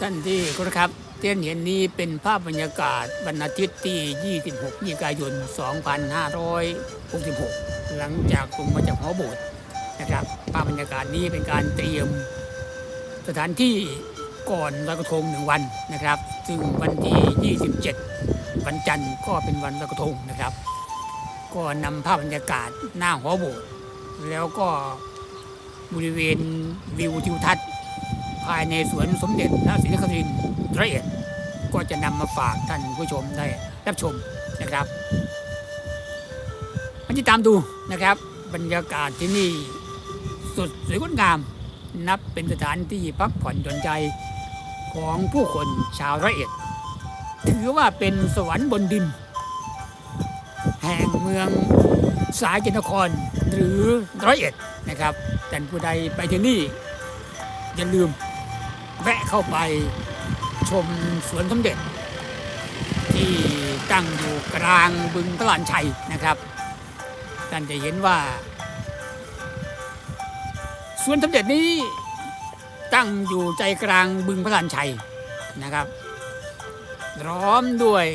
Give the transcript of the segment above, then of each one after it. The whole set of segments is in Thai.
ท่านที่เคารพครับเที่ยนเห็นนี้เป็นภาพบรรยากาศวันอาทิตย์ที่ 26มิถุนายน 2566 หลังจากลงมาจากหอโบสถ์นะครับ ภาพบรรยากาศนี้เป็นการเตรียมสถานที่ก่อนลอยกระทงหนึ่งวันนะครับ ซึ่งวันที่ 27 วันจันทร์ก็เป็นวันลอยกระทงนะครับ ก็นำภาพบรรยากาศหน้าหอโบสถ์แล้วก็บริเวณวิวทิวทัศน์ายในสวนสมเด็จพระศรีนครินทร์รเอียดก็จะนำมาฝากท่านผู้ชมได้รับชมนะครับมาติดตามดูนะครับ บรรยากาศที่นี่สุดสวยงดงาม นับเป็นสถานที่พักผ่อนหย่อนใจของผู้คนชาวระเอียดถือว่าเป็นสวรรค์บนดิน แห่งเมืองสายจินครหรือร้อยเอ็ดนะครับท่ผู้ใดไปที่นี่อย่าลืม แวะเข้าไปชมสวนสมเด็จ ที่ตั้งอยู่กลางบึงพระลานชัยนะครับ ท่านจะเห็นว่า สวนสมเด็จนี้ตั้งอยู่ใจกลางบึงพระลานชัยนะครับล้อมด้วย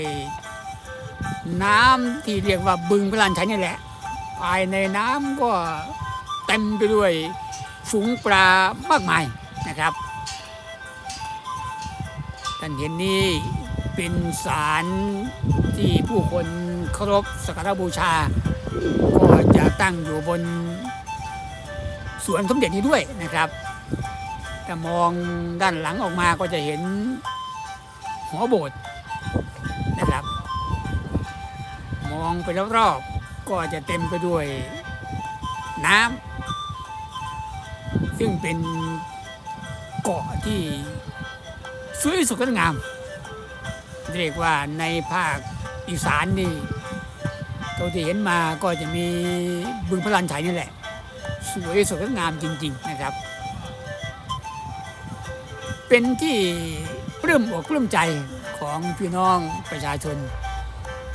น้ำที่เรียกว่าบึงพระลานชัยนี่แหละ ภายในน้ำก็เต็มไปด้วยฝูงปลามากมายนะครับ ท่านเห็นนี่เป็นศาลที่ผู้คนเคารพสักการะบูชา ก็จะตั้งอยู่บนสวนสมเด็จนี้ด้วยนะครับถ้ามองด้านหลังออกมาก็จะเห็นหอโบสถ์นะครับ มองไปรอบๆก็จะเต็มไปด้วยน้ำซึ่งเป็นเกาะที่ สวยสดงดงาม เรียกว่าในภาคอีสานนี่เท่าที่เห็นมาก็จะมีบึงพระลานชัยนี่แหละ สวยสดงดงามจริง ๆนะครับ เป็นที่ปลื้มอกปลื้มใจของพี่น้องประชาชน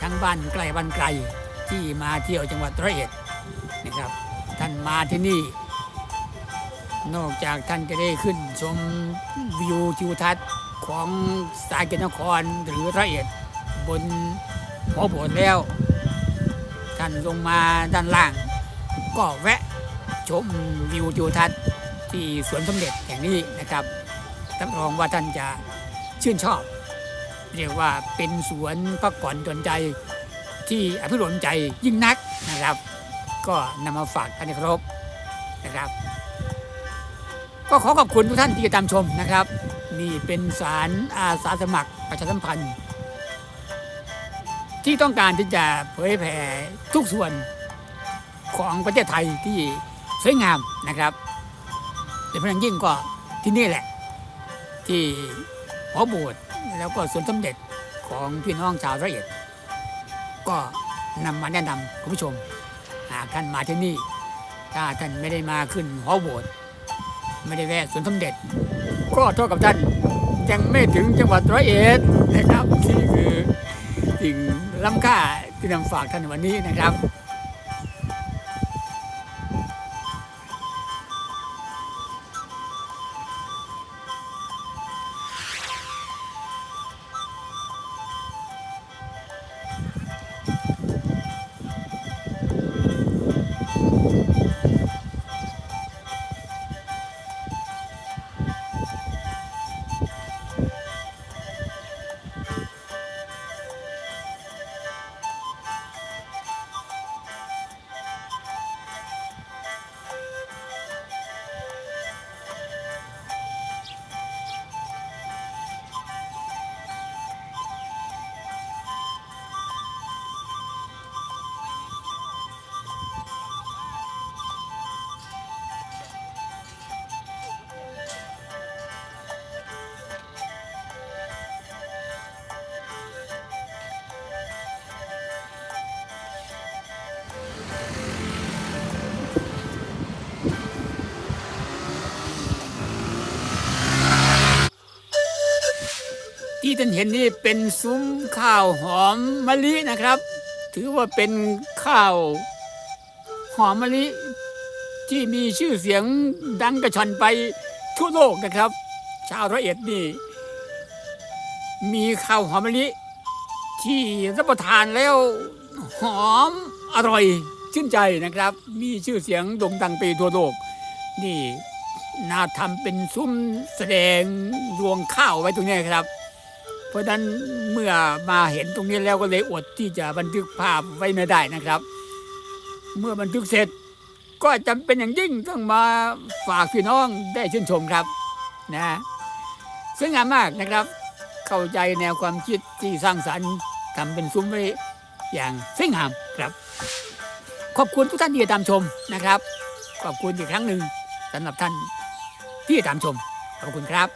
ทั้งบ้านใกล้บ้านไกลที่มาเที่ยวจังหวัดร้อยเอ็ดนะครับ ท่านมาที่นี่ นอกจากท่านจะได้ขึ้นชมวิวทิวทัศน์ ของสายเกตนครหรือร้อยเอ็ดบนหอโบสถ์แล้ว ท่านลงมาด้านล่าง ก็แวะชมวิวทิวทัศน์ที่สวนสมเด็จแห่งนี้นะครับรับรองว่าท่านจะชื่นชอบ เรียกว่าเป็นสวนพักผ่อนจนใจที่อภิรมใจยิ่งนักนะครับ ก็นำมาฝากท่านให้ครบนะครับ ก็ขอขอบคุณทุกท่านที่ติดตามชมนะครับ นี่เป็นสารอาสาสมัครประชาสัมพันธ์ ที่ต้องการที่จะเผยแผ่ทุกส่วนของประเทศไทยที่สวยงามนะครับโดยเฉพาะอย่างยิ่งก็ที่นี่แหละ ที่หอโบสถ์แล้วก็สวนสมเด็จของพี่น้องชาวระเอียดก็นำมาแนะนำคุณผู้ชมหากท่านมาที่นี่ ถ้าท่านไม่ได้มาขึ้นหอโบสถ์ไม่ได้แวะสวนสมเด็จ ก็เท่ากับท่านยังไม่ถึงจังหวัดร้อยเอ็ดนะครับ ที่คือสิ่งล้ำค่าที่นำฝากท่านวันนี้นะครับ ที่ท่านเห็นนี่เป็นซุ้มข้าวหอมมะลินะครับ ถือว่าเป็นข้าวหอมมะลิที่มีชื่อเสียงดังกระชอนไปทั่วโลกนะครับ ชาวร้อยเอ็ดนี่ มีข้าวหอมมะลิที่รับประทานแล้วหอมอร่อยชื่นใจนะครับ มีชื่อเสียงโด่งดังไปทั่วโลก นี่น่าทำเป็นซุ้มแสดงรวงข้าวไว้ตรงนี้ครับ เพราะฉะนั้นเมื่อมาเห็นตรงนี้แล้วก็เลยอดที่จะบันทึกภาพไว้ไม่ได้นะครับ เมื่อบันทึกเสร็จก็จำเป็นอย่างยิ่งต้องมาฝากพี่น้องได้ชื่นชมครับนะสวยงามมากนะครับ เข้าใจแนวความคิดที่สร้างสรรค์ทำเป็นซุ้มไว้อย่างสวยงามครับ ขอบคุณทุกท่านที่ตามชมนะครับ ขอบคุณอีกครั้งหนึ่งสำหรับท่านที่ตามชมขอบคุณครับ